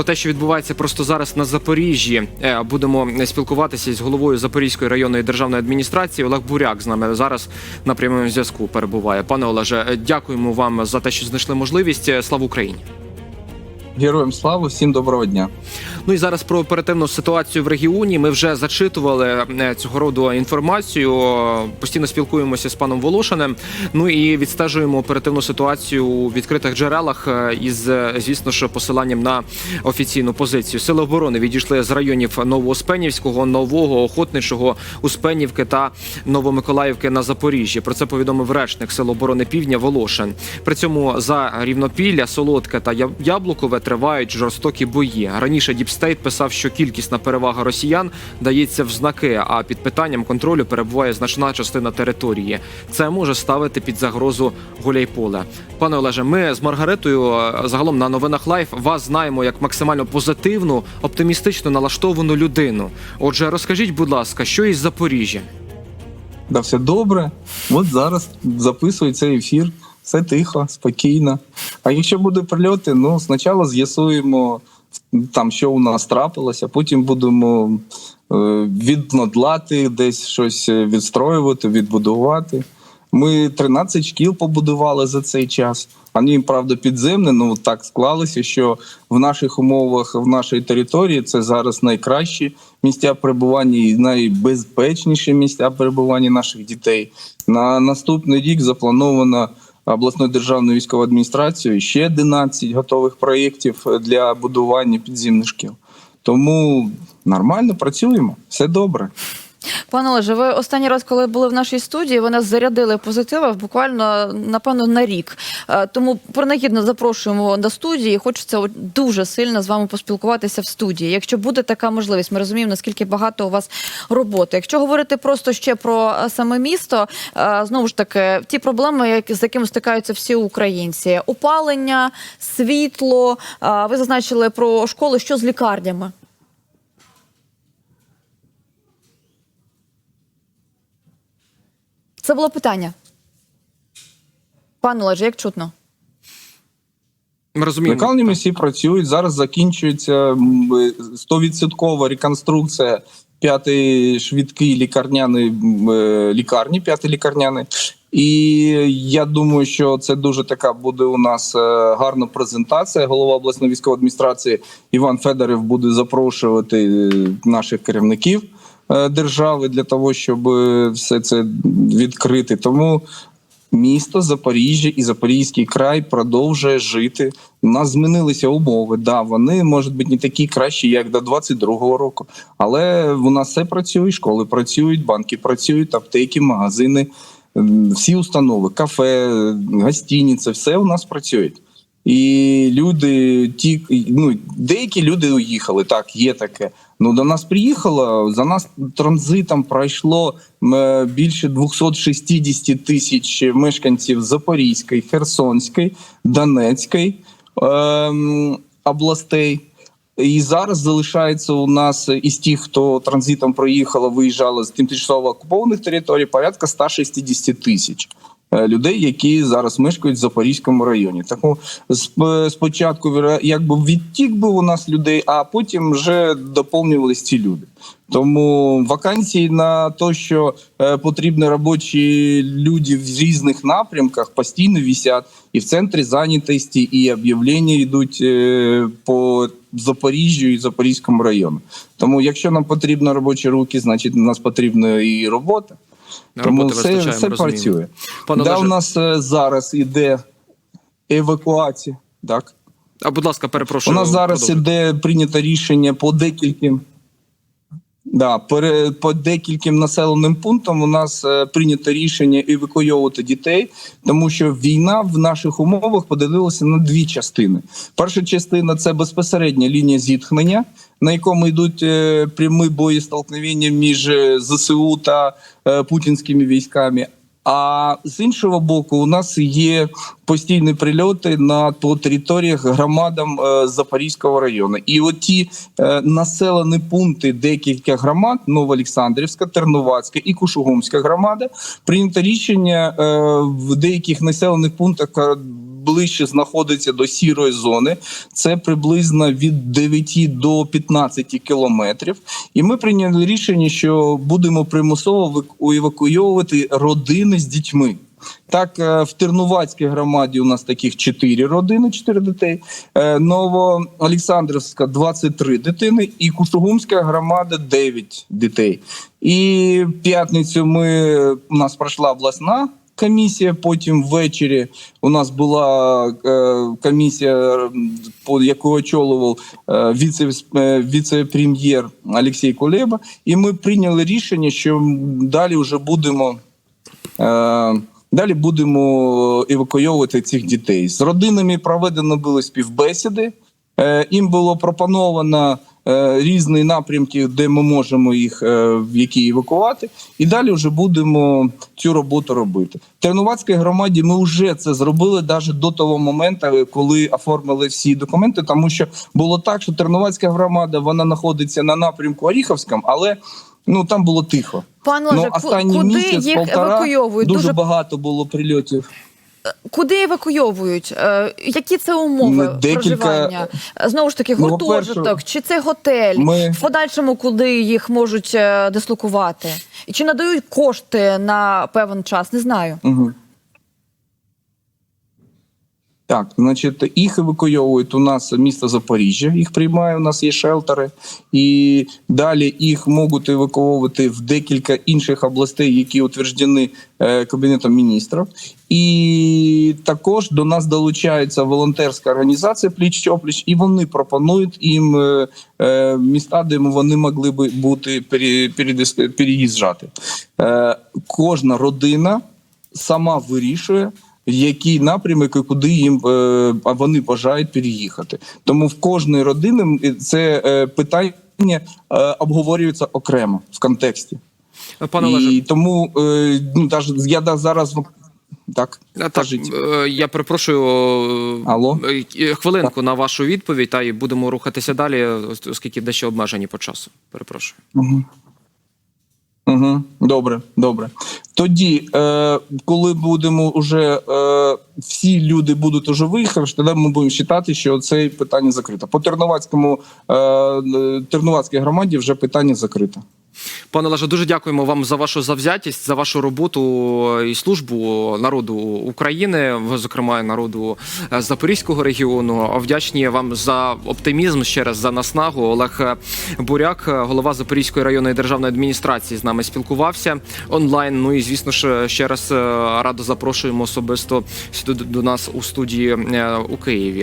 про те, що відбувається просто зараз на Запоріжжі. Е, Будемо спілкуватися з головою Запорізької районної державної адміністрації. Олег Буряк з нами зараз на прямому зв'язку перебуває. Пане Олеже, е, дякуємо вам за те, що знайшли можливість. Е, Слава Україні! Героям слава, всім доброго дня. Ну і зараз про оперативну ситуацію в регіоні. Ми вже зачитували е, цього роду інформацію. Постійно спілкуємося з паном Волошиним. Ну і відстежуємо оперативну ситуацію у відкритих джерелах е, із, е, звісно ж, посиланням на офіційну позицію. Сили оборони відійшли з районів Новоуспенівського, Нового, Охотничого, Успенівки та Новомиколаївки на Запоріжжі. Про це повідомив речник Сил оборони Півдня Волошин. При цьому за рівнопілля, Солодке та Я- Тривають жорстокі бої. Раніше Діпстейт писав, що кількісна перевага росіян дається в знаки, а під питанням контролю перебуває значна частина території. Це може ставити під загрозу Гуляйполе. Пане Олеже, ми з Маргаритою е, загалом на новинах Лайф вас знаємо як максимально позитивну, оптимістично налаштовану людину. Отже, розкажіть, будь ласка, що із Запоріжжя? Да, все добре. От зараз записую цей ефір. Все тихо, спокійно. А якщо буде прильоти, ну спочатку з'ясуємо там, що у нас трапилося, потім будемо е, віднодлати, десь щось відстроювати, відбудувати. Ми 13 шкіл побудували за цей час. Вони, правда, підземні, ну так склалося, що в наших умовах, в нашій території це зараз найкращі місця перебування і найбезпечніші місця перебування наших дітей. На наступний рік заплановано обласною державною військовою адміністрацією ще 11 готових проєктів для будування підземних шкіл. Тому нормально працюємо, все добре. Пане Олеже, ви останній раз, коли були в нашій студії, ви нас зарядили позитивом буквально напевно на рік. Е, Тому принагідно запрошуємо до студії. Хочеться дуже сильно з вами поспілкуватися в студії. Якщо буде така можливість, ми розуміємо, наскільки багато у вас роботи. Якщо говорити просто ще про е, саме місто, е, знову ж таки, ті проблеми, з якими стикаються всі українці: опалення, світло. Ви зазначили про школи, що з лікарнями. Це було питання. Пане Олеже, як чутно? Розуміємо. Лікарні всі працюють. Зараз закінчується м, 100% реконструкція п'ятої швидкий лікарняної е, лікарні, п'ятий лікарняний. І я думаю, що це дуже така буде у нас е, гарна презентація. Голова обласної військової адміністрації Іван Федоров буде запрошувати е, наших керівників держави для того, щоб е, все це відкрити. Тому місто Запоріжжя і Запорізький край продовжує жити. У нас змінилися умови. Да, вони можуть бути не такі кращі, як до 22-го року. Але у нас все працює. Школи працюють, банки працюють, аптеки, магазини, всі установи, кафе, гостиниці, все у нас працюють. І люди, ті, ну деякі люди уїхали. Так, є таке. Ну до нас приїхало. За нас транзитом пройшло більше 260 тисяч мешканців Запорізької, Херсонської, Донецької ем, областей. І зараз залишається у нас із тих, хто транзитом проїхало, виїжджало з тимчасово окупованих територій, порядка 160 тисяч людей, які зараз мешкають в Запорізькому районі. Тому сп- спочатку якби відтік був у нас людей, а потім вже доповнювалися ці люди. Тому вакансії на те, що е, потрібні робочі люди в різних напрямках, постійно висять і в центрі зайнятості, і об'явлення йдуть е, по Запоріжжю і Запорізькому району. Тому, якщо нам потрібні робочі руки, значить нас потрібна і робота. Тому Роботи все, все працює. Пане Де Олеже, у нас е, зараз іде евакуація. Так. а будь ласка, перепрошую. У нас зараз іде прийнято рішення по декільким. Да, пере, по декільким населеним пунктам у нас е, прийнято рішення евакуйовувати дітей, тому що війна в наших умовах поділилася на дві частини. Перша частина це безпосередня лінія зіткнення, на якому йдуть е, прямі бої столкновення між е, ЗСУ та путінськими військами. А з іншого боку, у нас є постійні прильоти на по територіях громадам е, Запорізького району. І от ті е, населені пункти декілька громад: Новоолександрівська, Тернувацька і Кушугумська громада, прийнято рішення е, в деяких населених пунктах ближче знаходиться до сірої зони. Це приблизно від 9 до 15 кілометрів. І ми прийняли рішення, що будемо примусово евакуйовувати родини з дітьми. Так, е, в Тернувацькій громаді у нас таких 4 родини, 4 дітей. Е, Новоолександрівська 23 дитини, і Кушугумська громада 9 дітей. І п'ятницю ми у нас пройшла обласна комісія. Потім ввечері у нас була е, комісія, яку очолював е, віце, е, віце-прем'єр Олексій Кулеба. І ми прийняли рішення, що далі вже будемо. Далі будемо евакуйовувати цих дітей. З родинами проведено були співбесіди. Їм було пропоновано різні напрямки, де ми можемо їх е, в які евакувати, і далі вже будемо цю роботу робити. В Тернувацькій громаді ми вже це зробили навіть до того моменту, коли оформили всі документи, тому що було так, що Тернувацька громада вона знаходиться на напрямку Оріховському, але ну там було тихо. Пане Ну, Олеже, останній куди місяць, їх полтора, евакуйовують? Дуже, Дуже багато було прильотів. Куди евакуйовують? Е, Які це умови Ми декілька- проживання? Знову ж таки, Ну, гуртожиток, по-перше, чи це готель? ми- В подальшому, куди їх можуть е, дислокувати? Чи надають кошти на певний час? Не знаю. Угу. Так, значить, їх евакуйовують у нас місто Запоріжжя, їх приймає, у нас є шелтери, і далі їх можуть евакуовувати в декілька інших областей, які утверджені е, Кабінетом міністрів. І також до нас долучається волонтерська організація Пліч Опліч, і вони пропонують їм е, е, міста, де вони могли би бути переїжджати. Кожна родина сама вирішує. Який напрямок і куди їм е, а вони бажають переїхати? Тому в кожної родини це е, питання е, обговорюється окремо в контексті, Пане Олеже, і тому е, ну я да, зараз так, Так, кажіть. я перепрошую Алло? хвилинку на вашу відповідь, та і будемо рухатися далі, ос- оскільки дещо обмежені по часу. Перепрошую. Угу. Угу. Добре, добре. Тоді, е, коли будемо вже е, всі люди будуть уже виїхавши, тоді ми будемо вважати, що це питання закрите. По Тернувацькому е, е, Тернувацькій громаді вже питання закрите. Пане Олеже, дуже дякуємо вам за вашу завзятість, за вашу роботу і службу народу України, зокрема народу е, Запорізького регіону. Вдячні вам за оптимізм ще раз за наснагу. Олег Буряк, е, голова Запорізької районної державної адміністрації, з нами спілкувався онлайн. Ну і звісно ж, ще раз е, радо запрошуємо особисто сюди до нас у студії е, у Києві.